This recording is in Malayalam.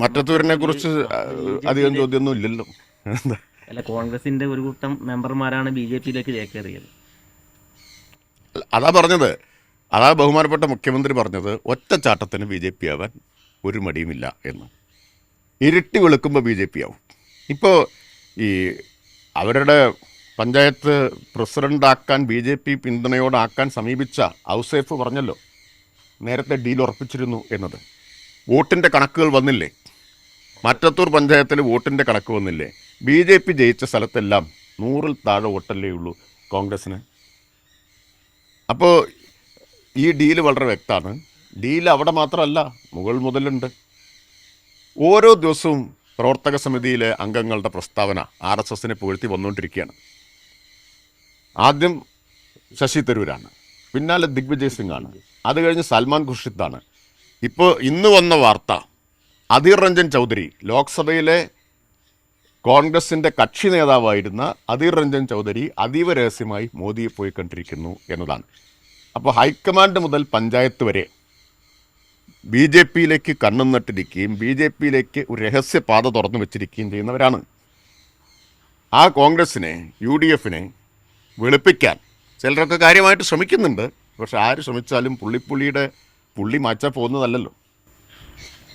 മറ്റത്തൂരിനെ കുറിച്ച് അധികം ചോദ്യമൊന്നും ഇല്ലല്ലോ അല്ല കോൺഗ്രസിന്റെ ഒരു കൂട്ടം മെമ്പർമാരാണ് ബി ജെ പിയിലേക്ക് ചേക്കേറിയത് അതാ പറഞ്ഞത്. അതാ ബഹുമാനപ്പെട്ട മുഖ്യമന്ത്രി പറഞ്ഞത് ഒറ്റച്ചാട്ടത്തിന് ബി ജെ പി ആവാൻ ഒരു മടിയുമില്ല എന്ന്. ഇരുട്ടി വെളുക്കുമ്പോൾ ബി ജെ പി ആവും. ഇപ്പോൾ ഈ അവരുടെ പഞ്ചായത്ത് പ്രസിഡന്റാക്കാൻ ബി ജെ പി പിന്തുണയോടാക്കാൻ സമീപിച്ച ഔസേഫ് പറഞ്ഞല്ലോ നേരത്തെ ഡീൽ ഉറപ്പിച്ചിരുന്നു എന്നത്. വോട്ടിന്റെ കണക്കുകൾ വന്നില്ലേ? മറ്റത്തൂർ പഞ്ചായത്തിൽ വോട്ടിന്റെ കണക്ക് വന്നില്ലേ? ബി ജെ പി ജയിച്ച സ്ഥലത്തെല്ലാം നൂറിൽ താഴെ വോട്ടല്ലേ ഉള്ളൂ കോൺഗ്രസ്സിന്. അപ്പോൾ ഈ ഡീൽ വളരെ വ്യക്തമാണ്. ഡീൽ അവിടെ മാത്രമല്ല മുകൾ മുതലുണ്ട്. ഓരോ ദിവസവും പ്രവർത്തക സമിതിയിലെ അംഗങ്ങളുടെ പ്രസ്താവന ആർ എസ് എസിനെ പുകഴ്ത്തി വന്നുകൊണ്ടിരിക്കുകയാണ്. ആദ്യം ശശി തരൂരാണ് പിന്നാലെ ദിഗ്വിജയ് സിംഗ് ആണ് അത് കഴിഞ്ഞ് സൽമാൻ ഖുർഷിദ് ആണ്. ഇപ്പോൾ ഇന്ന് വന്ന വാർത്ത അധീർ രഞ്ജൻ ചൗധരി ലോക്സഭയിലെ കോൺഗ്രസിന്റെ കക്ഷി നേതാവായിരുന്ന അധീർ രഞ്ജൻ ചൗധരി അതീവ രഹസ്യമായി മോദിയെ പോയി കണ്ടിരിക്കുന്നു എന്നതാണ്. അപ്പോൾ ഹൈക്കമാൻഡ് മുതൽ പഞ്ചായത്ത് വരെ ബി ജെ പിയിലേക്ക് കണ്ണും നട്ടിരിക്കുകയും ബി ജെ പിയിലേക്ക് ഒരു രഹസ്യപാത തുറന്നു വെച്ചിരിക്കുകയും ചെയ്യുന്നവരാണ്. ആ കോൺഗ്രസിനെ യു ഡി എഫിനെ വെളുപ്പിക്കാൻ ചിലരൊക്കെ കാര്യമായിട്ട് ശ്രമിക്കുന്നുണ്ട്. പക്ഷെ ആര് ശ്രമിച്ചാലും പുള്ളിപ്പുള്ളിയുടെ പുള്ളി മാച്ചാൽ പോകുന്നതല്ലല്ലോ.